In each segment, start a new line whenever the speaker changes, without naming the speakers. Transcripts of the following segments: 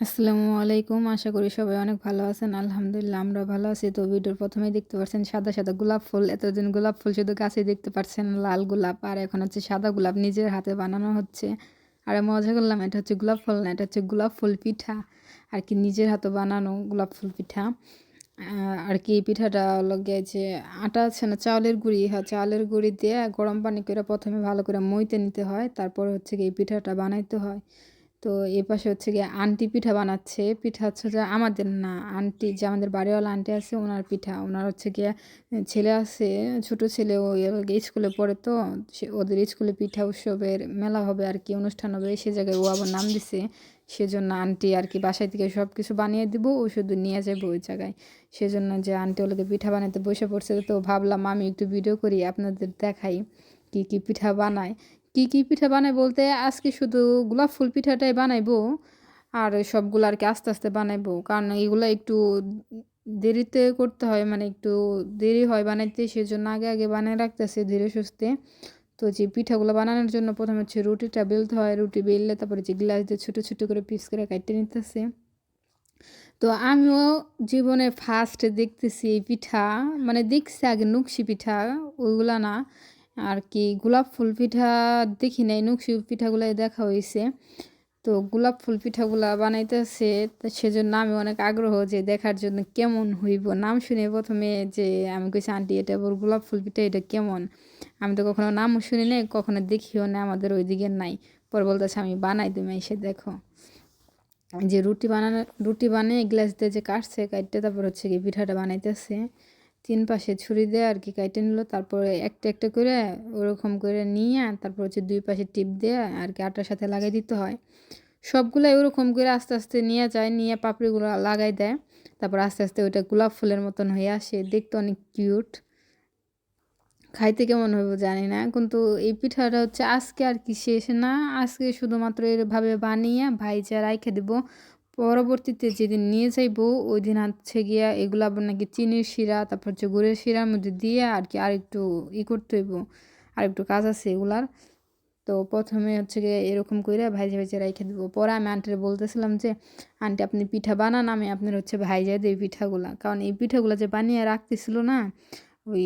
আসসালামু আলাইকুম। আশা করি সবাই অনেক ভালো আছেন। আলহামদুলিল্লাহ আমরা ভালো আছি। তো ভিডিওর প্রথমেই দেখতে পাচ্ছেন সাদা সাদা গোলাপ ফুল। এতদিন গোলাপ ফুল শুধু গাছে দেখতে পাচ্ছেন লাল গোলাপ। আর এখন হচ্ছে সাদা গোলাপ নিজের হাতে বানানো হচ্ছে। আর মজা করলাম, এটা হচ্ছে গোলাপ ফুল না, এটা হচ্ছে গোলাপ ফুল পিঠা। আর কি নিজের হাতে বানানো গোলাপ ফুল পিঠা। আর কি পিঠাটা লগে যে আটা আছে না চাউলের গুঁড়ি। হ্যাঁ চাউলের গুঁড়ি দিয়ে গরম পানি করে প্রথমে ভালো করে মইতে নিতে হয়। তারপর হচ্ছে কি এই পিঠাটা বানাইতে হয়। তো এ পাশে হচ্ছে গিয়ে আন্টি পিঠা বানাচ্ছে। পিঠা হচ্ছে যে আমাদের না, আন্টি যে আমাদের বাড়িওয়ালা আন্টি আছে ওনার পিঠা। ওনার হচ্ছে গিয়ে ছেলে আছে, ছোট ছেলে ওই স্কুলে পড়ে তো, সে ওদের স্কুলে পিঠা উৎসবের মেলা হবে আর কি, অনুষ্ঠান হবে। সে জায়গায় ও আবার নাম দিছে। সেজন্য আন্টি আর কি বাসায় থেকে সব কিছু বানিয়ে দিব ও শুধু নিয়ে যাব ওই জায়গায়। সেজন্য যে আন্টি ওগুলোকে পিঠা বানাতে বসে পড়ছে তো ভাবলাম আমি একটু ভিডিও করি, আপনাদের দেখাই কি কি পিঠা বানায়। কি কি পিঠা বানাই বলতে? আজকে শুধু গোলাপ ফুল পিঠাটাই বানাইবো আর সবগুলো আর কি আস্তে আস্তে বানাইবো। কারণ এগুলো একটু দেরিতে করতে হয় মানে একটু দেরি হয় বানাইতে, সেজন্য আগে আগে বানিয়ে রাখতেছে ধীরে সুস্থে। তো যে পিঠাগুলো বানানোর জন্য প্রথমে হচ্ছে রুটিটা বেলতে হয়। রুটি বেললে তারপরে যে গ্লাস দিয়ে ছোটো ছোটো করে পিস করে কাটতে নিতেছে। তো আমিও জীবনে ফার্স্ট দেখতেছি এই পিঠা মানে দেখছি আগে নুকশি পিঠা, ওইগুলা না। আর কি গোলাপ ফুল পিঠা দেখি নাই, নকশি পিঠাগুলাই দেখা হয়েছে তো গোলাপ ফুল পিঠাগুলা বানাইতেছে সেজন্য আমি অনেক আগ্রহ যে দেখার জন্য কেমন হইব। নাম শুনে প্রথমে যে আমি কইছি, আন্টি, এটা বল গোলাপ ফুল পিঠা, এটা কেমন? আমি তো কখনো নামও শুনি নাই, কখনো দেখিও না আমাদের ওই দিকে নাই। পরে বলতেছে, আমি বানাই তুমি এসে দেখো। যে রুটি বানানো, রুটি বানিয়ে গ্লাস দিয়ে যে কাটছে, কাটতে তারপর হচ্ছে কি পিঠাটা বানাইতেছে। তিন পাশে ছুরি দিয়ে আর কি কাটে নিল। তারপরে একটা একটা করে ওরকম করে নিয়ে, তারপর হচ্ছে দুই পাশে টিপ দিয়ে আর কি আটার সাথে লাগাই দিতে হয়। সবগুলাই ওরকম করে আস্তে আস্তে নিয়ে যায়, নিয়ে পাপড়িগুলো লাগাই দেয়। তারপর আস্তে আস্তে ওইটা গোলাপ ফুলের মতন হয়ে আসে। দেখতে অনেক কিউট। খাইতে কেমন হইব জানি না। কিন্তু এই পিঠাটা হচ্ছে আজকে আর কি শেষ না। আজকে শুধুমাত্র এভাবে বানিয়ে ভাইজা রাইখে দেব। পরবর্তীতে যেদিন নিয়ে যাইব ওই দিন হচ্ছে গিয়া এগুলো আবার নাকি চিনির শিরা, তারপর হচ্ছে গুড়ের শিরার মধ্যে দিয়ে আর কি আর একটু ই করতে হইব আর একটু কাজ আছে এগুলার। তো প্রথমে হচ্ছে গিয়ে এরকম করে ভাইজে ভাইজে রেখে দেবো। পরে আমি আন্টির বলতেছিলাম যে, আন্টি, আপনি পিঠা বানান, আমি আপনার হচ্ছে ভাইজা দিই পিঠাগুলা। কারণ এই পিঠাগুলো যে বানিয়ে রাখতেছিল না, ওই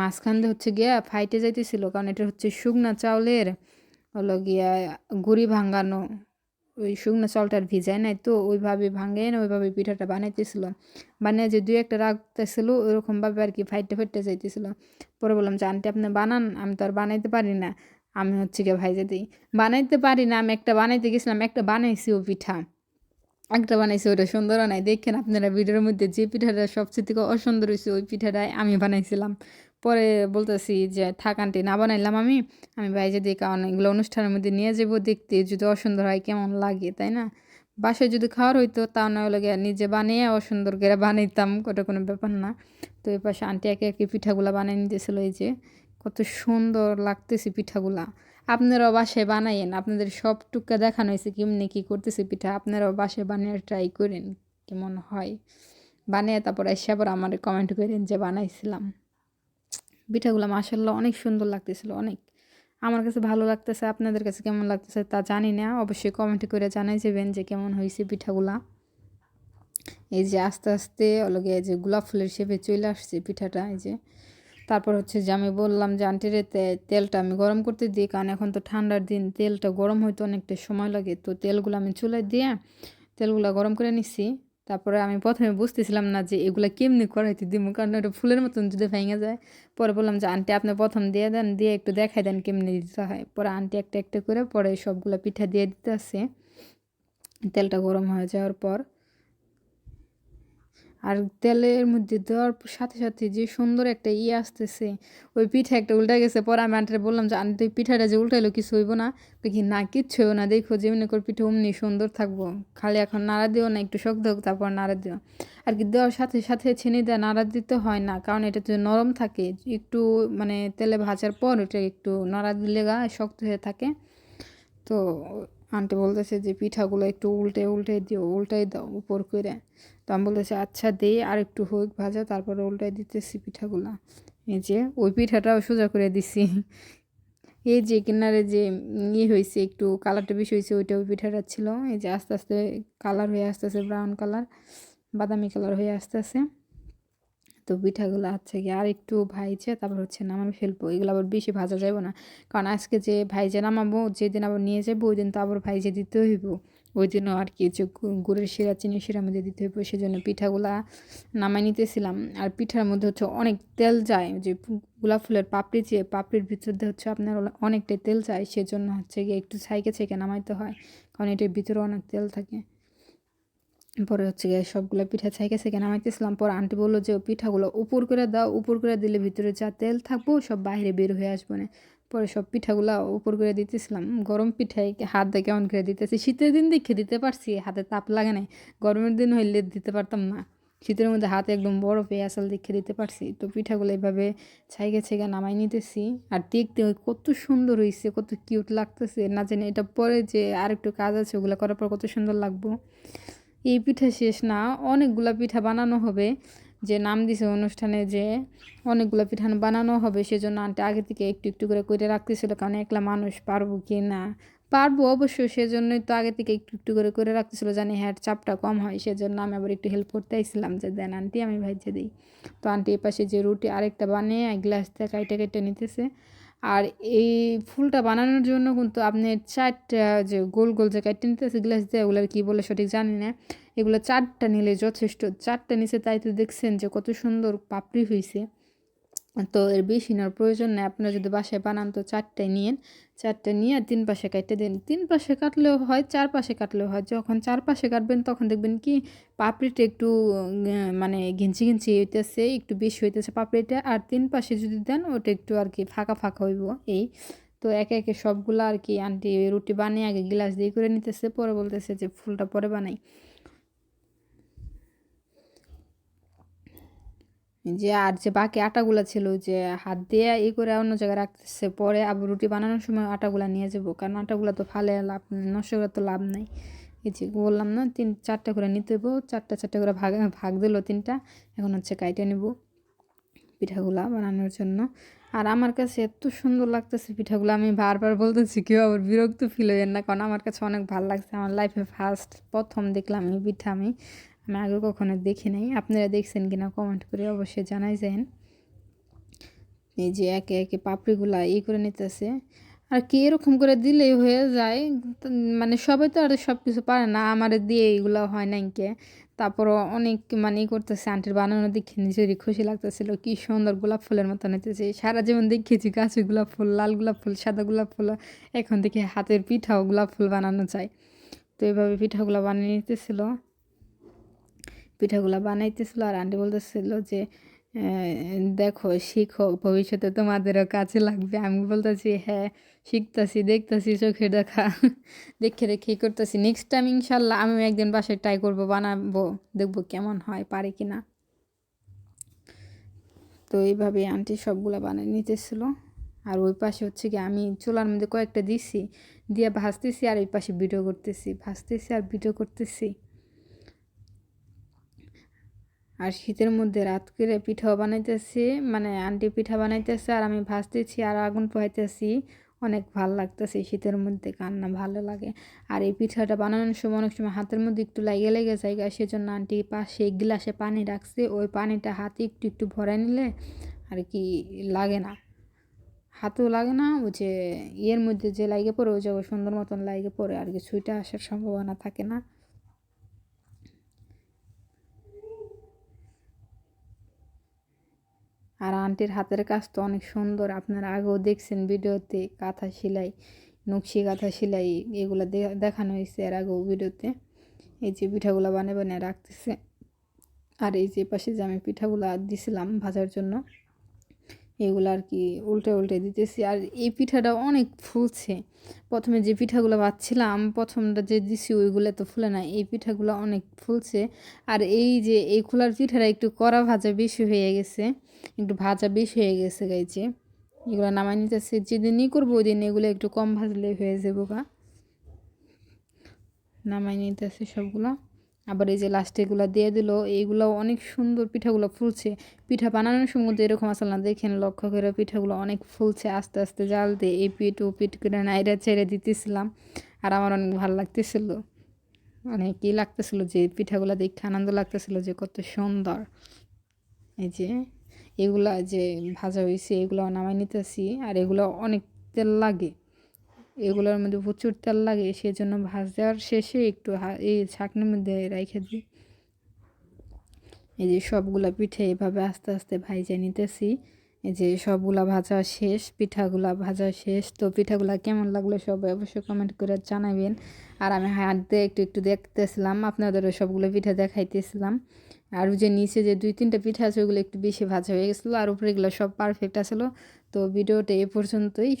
মাঝখান দিয়ে হচ্ছে গিয়া ফাইটে যাইতেছিল। কারণ এটা হচ্ছে শুকনা চাউলের, হলো গিয়া গুড়ি ভাঙানো ওই শুকনো চালটার ভিজায় নাই তো, ওইভাবে ভাঙে না, ওইভাবে পিঠাটা বানাইতেছিল। বানিয়ে যে দুই একটা রাখতেছিল, ওইরকমভাবে আর কি ফাইটে ফাইটে যাইতেছিল। পরে বললাম যে, আন্টি, আপনি বানান, আমি তো আর বানাইতে পারি না। আমি হচ্ছে গিয়ে ভাইজে দিই। বানাইতে পারি না, আমি একটা বানাইতে গেছিলাম, একটা বানাইছি ও পিঠা। একটা বানাইছি, ওটা সুন্দর নাই। দেখেন আপনারা ভিডিওর মধ্যে যে পিঠাটা সবচেয়ে থেকে অসুন্দর হয়েছে ওই পিঠাটাই আমি বানাইছিলাম। পরে বলতেছি যে, থাক আন্টি, না বানাইলাম আমি। আমি বাইরে দিই কারণ এগুলো অনুষ্ঠানের মধ্যে নিয়ে যাব, দেখতে যদি অসুন্দর হয়, কেমন লাগে, তাই না? বাসায় যদি খাওয়ার হইতো, তা নয় লাগে নিজে বানিয়ে অসুন্দর করে বানাইতাম, ওটা কোনো ব্যাপার না। তো এই পাশে আন্টি একে একে পিঠাগুলা বানিয়ে নিতেছিল, এই যে, কত সুন্দর লাগতেছে পিঠাগুলা। আপনারাও বাসায় বানাইয়েন, আপনাদের সব টুকা দেখানো হয়েছে কেমনি কী করতেছে পিঠা, আপনারাও বাসায় বানিয়ে ট্রাই করেন, কেমন হয়। বানিয়ে তারপর এসে আবার আমার কমেন্ট করেন যে, বানাইছিলাম। পিঠাগুলো মাসাল্লাহ অনেক সুন্দর লাগতেছিল, অনেক। আমার কাছে ভালো লাগতেছে, আপনাদের কাছে কেমন লাগতেছে তা জানি না, অবশ্যই কমেন্ট করে জানাই যাবেন যে কেমন হয়েছে পিঠাগুলা। এই যে আস্তে আস্তে অলগে যে গোলাপ ফুলের শেপে চলে আসছে পিঠাটা, এই যে। তারপর হচ্ছে যে আমি বললাম যে আন্টিরে তেলটা আমি গরম করতে দিই, কারণ এখন তো ঠান্ডার দিন, তেলটা গরম হইতে অনেকটা সময় লাগে। তো তেলগুলো আমি চুলায় দিয়ে তেলগুলো গরম করে নিচ্ছি তারপরে আমি প্রথমে বুঝতেছিলাম না যে এগুলো কেমনি করাইতে দিব, কারণ এটা ফুলের মতন যদি ভেঙে যায়। পরে বললাম যে, আন্টি, আপনি প্রথম দিয়ে দেন, দিয়ে একটু দেখাই দেন কেমনি দিতে হয়। পরে আন্টি একটা একটা করে পরে সবগুলো পিঠা দিয়ে দিতে আসে তেলটা গরম হয়ে যাওয়ার পর আর তেলের মধ্যে দেওয়ার সাথে সাথে যে সুন্দর একটা ইয়ে আসতেছে, ওই পিঠা একটা উল্টা গেছে। পরে আমি আন্টিরে বললাম যে, আন্টি পিঠাটা যে উল্টাইলো কিছু হইব না? দেখি, না, কিচ্ছু হইব না। দেখো, যেমনি করে পিঠা অমনি সুন্দর থাকব। খালি এখন নাড়া দিও না, একটু শক্ত হোক, তারপর নাড়া দিও। আর কি দেওয়ার সাথে সাথে ছেনে দেওয়া নাড়া দিতে হয় না, কারণ এটা তো নরম থাকে, একটু মানে তেলে ভাজার পর ওটা একটু নাড়া দিলে গা শক্ত হয়ে থাকে। তো আন্টি বলতেছে যে পিঠাগুলো একটু উল্টে উল্টে দিও, উল্টাই দাও উপর করে। তো আমি বলতেছি আচ্ছা দে আর একটু হোক ভাজা, তারপরে উল্টাই দিতেছি পিঠাগুলা। এই যে, ওই পিঠাটাও সোজা করে দিছি। এই যে, কিনারে যে ইয়ে হয়েছে একটু কালারটা বেশি হয়েছে ওইটা ওই পিঠাটা ছিল। এই যে, আস্তে আস্তে কালার হয়ে আসতেছে, ব্রাউন কালার, বাদামি কালার হয়ে আসতেছে। তো পিঠাগুলো হচ্ছে কি আর একটু ভাইছে তারপর হচ্ছে নামাবে ফেলব। এগুলো আবার বেশি ভাজা যাবে না। কারণ আজকে যে ভাইজে নামাবো, যেদিন আবার নিয়ে যাব ওই দিন তো আবার ভাইজে দিতে হইব। ওই জন্য আর কি যে গুড়ের শিরা চিনি শিরার মধ্যে দিতে হইব, সেজন্য পিঠাগুলা নামাই নিতেছিলাম। আর পিঠার মধ্যে হচ্ছে অনেক তেল যায়। যে গোলাপ ফুলের পাপড়ি যে পাপড়ির ভিতর দিয়ে হচ্ছে আপনার অনেকটাই তেল যায়, সেজন্য হচ্ছে গিয়ে একটু ছাইকে ছাইকে নামাইতে হয়। কারণ এটার ভিতরে অনেক তেল থাকে। পরে হচ্ছে গিয়ে সবগুলো পিঠা ছাইকে ছাইকে নামাইতেছিলাম পর আন্টি বলল যে পিঠাগুলো উপর করে দাও, উপর করে দিলে ভিতরে যা তেল থাকব, সব বাইরে বের হয়ে আসব না। পরে সব পিঠাগুলো উপর করে দিতেছিলাম। গরম পিঠায় হাত দিয়ে কেমন করে দিতেছি, শীতের দিন দেখে দিতে পারছি, হাতে তাপ লাগে নাই। গরমের দিন হইলে দিতে পারতাম না। শীতের মধ্যে হাতে একদম পেয়ে আসল দেখে দিতে পারছি। তো পিঠাগুলো এইভাবে ছাইকে ছাইকে নামাই নিতেছি। আর দেখতে কত সুন্দর হয়েছে কত কিউট লাগতেছে। না জানি এটা পরে যে আর একটু কাজ আছে, ওগুলো করার পর কত সুন্দর লাগবো। এই পিঠা শেষ না, অনেকগুলা পিঠা বানানো হবে। যে নাম দিছে অনুষ্ঠানে যে অনেকগুলো পিঠা বানানো হবে, সেজন্য আন্টি আগে থেকে একটু একটু করে করে রাখতেছিল, কারণ একলা মানুষ পারব কি না? পারব অবশ্যই, সেজন্যই তো আগে থেকে একটু একটু করে করে রাখতেছিল, জানি হ্যাঁ চাপটা কম হয়, সেজন্য আমি আবার একটু হেল্প করতে আইছিলাম, যে দেন আন্টি আমি ভাইজে দিই। তো আন্টি এপাশে যে রুটি আরেকটা বানিয়ে গ্লাস থেকে কাইটে কেটে নিতেছে। আর এই ফুলটা বানানোর জন্য কিন্তু আপনি চারটা যে গোল গোল যে কাটতে নিতে গ্লাস দেয় ওগুলোর কী বলে সঠিক জানি না। এগুলো চারটা নিলে যথেষ্ট, চারটা নিচে তাই তো দেখছেন যে কত সুন্দর পাপড়ি হয়েছে তো এর বেশি নেওয়ার প্রয়োজন নেই। আপনারা যদি বাসায় বানান তো চারটায় নিয়েন। চারটে নিয়ে আর তিন পাশে কাটতে দিন। তিন পাশে কাটলেও হয়, চার পাশে কাটলেও হয়। যখন চার পাশে কাটবেন তখন দেখবেন কি পাপড়িটা একটু মানে ঘিঞ্চি ঘিঞ্চি হইতেছে, একটু বেশি হইতেছে পাপড়িটা। আর তিন পাশে যদি দেন ওটা একটু আর কি ফাঁকা ফাঁকা হইব এই। তো একে একে সবগুলো আর কি আন্টি রুটি বানিয়ে আগে গ্লাস দিয়ে করে নিতেছে, পরে বলতেছে যে ফুলটা পরে বানাই। যে আর যে বাকি আটাগুলা ছিল যে হাত দিয়ে ই করে অন্য জায়গায় রাখতেছে, পরে আবার রুটি বানানোর সময় আটাগুলা নিয়ে যাব। কারণ আটাগুলা তো ফালে লাভ, নষ্ট করে তো লাভ নাই। এই যে বললাম না, তিন, চারটা করে নিতে হব চারটা চারটা করে ভাগ ভাগ দিল তিনটা, এখন হচ্ছে কাইটে নেব পিঠাগুলা বানানোর জন্য। আর আমার কাছে এত সুন্দর লাগতেছে পিঠাগুলো, আমি বারবার বলতেছি, কেউ আবার বিরক্ত ফিল হইয়েন না, কারণ আমার কাছে অনেক ভালো লাগছে। আমার লাইফে ফার্স্ট প্রথম দেখলাম এই পিঠা আমি। আমি আগে কখনো দেখি নাই। আপনারা দেখছেন কিনা কমেন্ট করে অবশ্যই জানাই যান। এই যে একে একে পাপড়িগুলা ই করে নিতেছে। আর কি এরকম করে দিলেই হয়ে যায়। মানে সবাই তো আর সব কিছু পারে না। আমার দিয়ে এইগুলো হয় না কে। তারপরও অনেক মানে ই করতেছে, আন্টির বানানো দেখে নিজেরই খুশি লাগতেছিল। কি সুন্দর গোলাপ ফুলের মতো নিতেছে। সারা জীবন দেখেছি গাছে, গোলাপ ফুল, লাল গোলাপ ফুল, সাদা গোলাপ ফুল। এখন দেখে হাতের পিঠাও গোলাপ ফুল বানানো যায়। তো এইভাবে পিঠাগুলো বানিয়ে নিতেছিল। পিঠাগুলো বানাইতেছিল আর আন্টি বলতেছিল যে দেখো, শিখো, ভবিষ্যতে তোমাদেরও কাছে লাগবে। আমি বলতেছি হ্যাঁ শিখতেছি, দেখতেছি, চোখে দেখা, দেখে দেখে করতেছি। নেক্সট টাইম ইনশাল্লাহ আমি একদিন বাসায় ট্রাই করব, বানাবো, দেখব কেমন হয়, পারি কি না তো এইভাবে আন্টি সবগুলো বানিয়ে নিতেছিল। আর ওই পাশে হচ্ছে কি আমি চুলার মধ্যে কয়েকটা দিছি, দিয়ে ভাজতেছি আর এই পাশে ভিডিও করতেছি, ভাজতেছি আর ভিডিও করতেছি। আর শীতের মধ্যে রাত করে পিঠাও বানাইতেছি মানে আন্টি পিঠা বানাইতেছে আর আমি ভাজতেছি আর আগুন পোহাইতেছি। অনেক ভালো লাগতেছে শীতের মধ্যে, কান্না ভালো লাগে। আর এই পিঠাটা বানানোর সময় অনেক সময় হাতের মধ্যে একটু লেগে লেগে যায় সেজন্য আন্টি পাশে গ্লাসে পানি রাখছে। ওই পানিটা হাতে একটু একটু ভরে নিলে আর কি লাগে না। হাতেও লাগে না, ওই যে ইয়ের মধ্যে যে লাগে পড়ে, ওই জায়গায় সুন্দর মতন লাগে পড়ে, আর কি ছুঁইটা আসার সম্ভাবনা থাকে না। আর আন্টির হাতের কাজ তো অনেক সুন্দর। আপনারা আগেও দেখছেন ভিডিওতে কাঁথা সেলাই, নকশি কাঁথা সেলাই এগুলো দেখানো হয়েছে এর আগেও ভিডিওতে। এই যে পিঠাগুলো বানিয়ে বানিয়ে রাখতেছে। আর এই যে পাশে যে আমি পিঠাগুলো দিছিলাম ভাজার জন্য এগুলো আর কি উল্টে উল্টে দিতেছি। আর এই পিঠাটা অনেক ফুলছে। প্রথমে যে পিঠাগুলো বাচ্ছিলাম প্রথমটা যে দিছি ওইগুলো তো ফুলে না, এই পিঠাগুলো অনেক ফুলছে। আর এই যে এই খোলার পিঠাটা একটু কড়া ভাজা বেশি হয়ে গেছে, একটু ভাজা বেশি হয়ে গেছে গাইছে। এগুলো নামাই নিতেছে, যেদিনই করব ওই দিন এগুলো একটু কম ভাজলে হয়ে যাব গা নামাই নিতেছে সবগুলো। আবার এই যে লাস্টে এগুলো দিয়ে দিল এইগুলো অনেক সুন্দর পিঠাগুলো ফুলছে। পিঠা বানানোর সময় কিন্তু এরকম আসল না, দেখেন লক্ষ্য করে পিঠাগুলো অনেক ফুলছে আস্তে আস্তে জাল দিয়ে, এই পিঠ ও পিঠ করে নাইরা ছেড়ে দিতেছিলাম। আর আমার অনেক ভালো লাগতেছিল। অনেক ই লাগতেছিল যে পিঠাগুলো দেখে আনন্দ লাগতেছিল যে কত সুন্দর। এই যে এগুলা যে ভাজা হয়েছে এগুলো নামাই নিতেছি, আর এগুলো অনেক তেল লাগে। এগুলোর মধ্যে প্রচুর তেল লাগে, সেজন্য ভাজার শেষে একটু এই ছাকনির মধ্যে রেখে দিই। এই যে সবগুলা পিঠে এভাবে আস্তে আস্তে ভাইজে নিতেছি। এই যে সবগুলা ভাজা শেষ, পিঠাগুলা ভাজা শেষ। তো পিঠাগুলা কেমন লাগল সবাই অবশ্যই কমেন্ট করে জানাবেন। আর আমি হাত দিয়ে একটু একটু দেখতেছিলাম আপনাদেরও সবগুলো পিঠা দেখাইতেছিলাম। আর যে নিচে যে দুই তিনটা পিঠা আছে, ওগুলো একটু বেশি ভাজা হয়ে গেছিল, আর উপরে এগুলো সব পারফেক্ট আসলো তো ভিডিওটা এ পর্যন্তই।